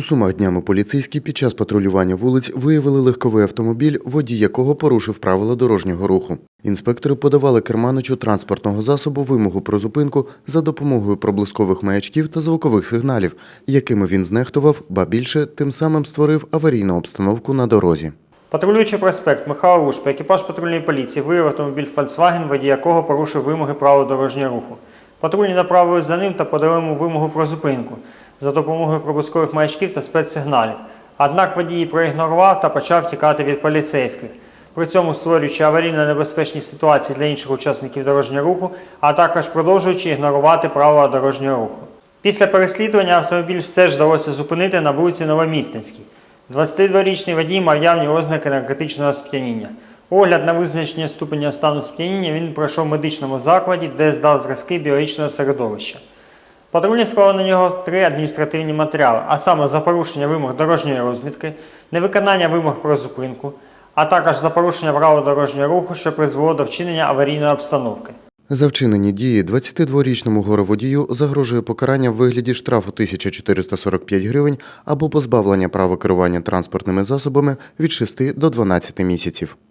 У Сумах днями поліцейські під час патрулювання вулиць виявили легковий автомобіль, водій якого порушив правила дорожнього руху. Інспектори подавали керманичу транспортного засобу вимогу про зупинку за допомогою проблискових маячків та звукових сигналів, якими він знехтував, ба більше тим самим створив аварійну обстановку на дорозі. Патрулюючи проспект Михайла Рушпа, екіпаж патрульної поліції виявив автомобіль Volkswagen, водій якого порушив вимоги правил дорожнього руху. Патрульні направили за ним та подали йому вимогу про зупинку за допомогою проблискових маячків та спецсигналів. Однак водій проігнорував та почав тікати від поліцейських, при цьому створюючи аварійно небезпечні ситуації для інших учасників дорожнього руху, а також продовжуючи ігнорувати правила дорожнього руху. Після переслідування автомобіль все ж вдалося зупинити на вулиці Новомістинській. 22-річний водій мав явні ознаки наркотичного сп'яніння. Огляд на визначення ступеня стану сп'яніння він пройшов в медичному закладі, де здав зразки біологічного середовища. Патрульні склали на нього три адміністративні матеріали, а саме за порушення вимог дорожньої розмітки, невиконання вимог про зупинку, а також за порушення правил дорожнього руху, що призвело до вчинення аварійної обстановки. За вчинені дії 22-річному гороводію загрожує покарання в вигляді штрафу 1445 гривень або позбавлення права керування транспортними засобами від 6 до 12 місяців.